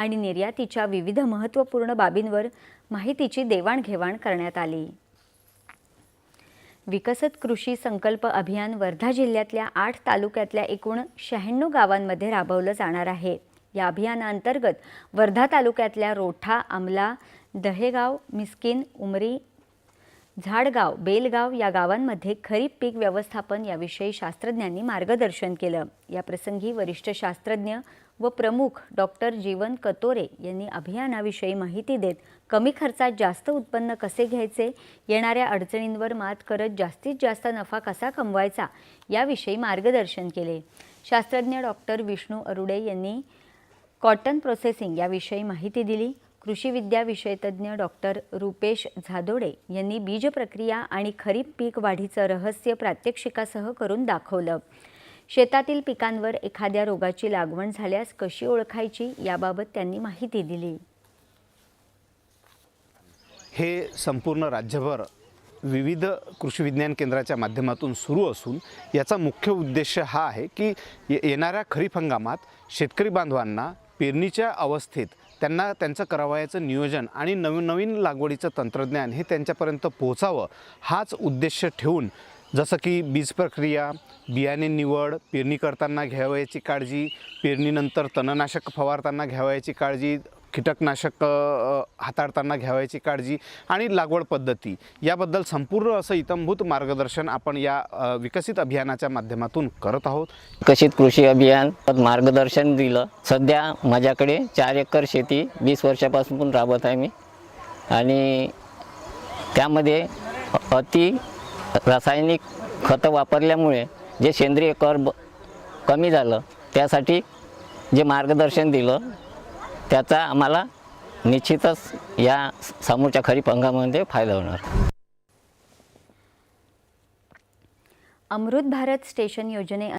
आणि निर्यातीच्या विविध महत्त्वपूर्ण बाबींवर माहितीची देवाणघेवाण करण्यात आली. विकसित कृषी संकल्प अभियान वर्धा जिल्ह्यातल्या आठ तालुक्यातल्या एकूण शहाण्णव गावांमध्ये राबवलं जाणार आहे. या अभियानाअंतर्गत वर्धा तालुक्यातल्या रोठा आमला दहेगाव मिस्किन उमरी झाडगाव बेलगाव या गावांमध्ये खरीप पीक व्यवस्थापन याविषयी शास्त्रज्ञांनी मार्गदर्शन केलं. याप्रसंगी वरिष्ठ शास्त्रज्ञ व प्रमुख डॉक्टर जीवन कतोरे यांनी अभियानाविषयी माहिती देत कमी खर्चात जास्त उत्पन्न कसे घ्यायचे येणाऱ्या अडचणींवर मात करत जास्तीत जास्त नफा कसा कमवायचा याविषयी मार्गदर्शन केले. शास्त्रज्ञ डॉक्टर विष्णू अरुडे यांनी कॉटन प्रोसेसिंग याविषयी माहिती दिली. कृषी विद्या विषयतज्ञ डॉक्टर रुपेश झादोडे यांनी बीज प्रक्रिया आणि खरीप पीक वाढीचं रहस्य प्रात्यक्षिकासह करून दाखवलं. शेतातील पिकांवर एखाद्या रोगाची लागवण झाल्यास कशी ओळखायची याबाबत त्यांनी माहिती दिली. हे संपूर्ण राज्यभर विविध कृषी विज्ञान केंद्राच्या माध्यमातून सुरू असून याचा मुख्य उद्देश हा आहे की ये- येणाऱ्या खरीप हंगामात शेतकरी बांधवांना पेरणीच्या अवस्थेत त्यांना त्यांचं करावयाचं नियोजन आणि नवीन नवीन लागवडीचं तंत्रज्ञान हे त्यांच्यापर्यंत पोहोचावं हाच उद्देश ठेवून जसं की बीज प्रक्रिया बियाणे निवड पेरणी करताना घ्यावयाची काळजी पेरणीनंतर तणनाशक फवारताना घ्यावयाची काळजी कीटकनाशक हाताळताना घ्यावयाची काळजी आणि लागवड पद्धती. याबद्दल संपूर्ण असं इतंभूत मार्गदर्शन आपण या विकसित अभियानाच्या माध्यमातून करत आहोत. विकसित कृषी अभियान मार्गदर्शन दिलं. सध्या माझ्याकडे चार एकर शेती वीस वर्षापासून राबत आहे मी. आणि त्यामध्ये अति रासायनिक खतं वापरल्यामुळे जे सेंद्रिय कर ब कमी झालं त्यासाठी जे मार्गदर्शन दिलं त्याचा आम्हाला निश्चितच या समोरच्या खरीप हंगामामध्ये फायदा होणार. अमृत भारत स्टेशन योजने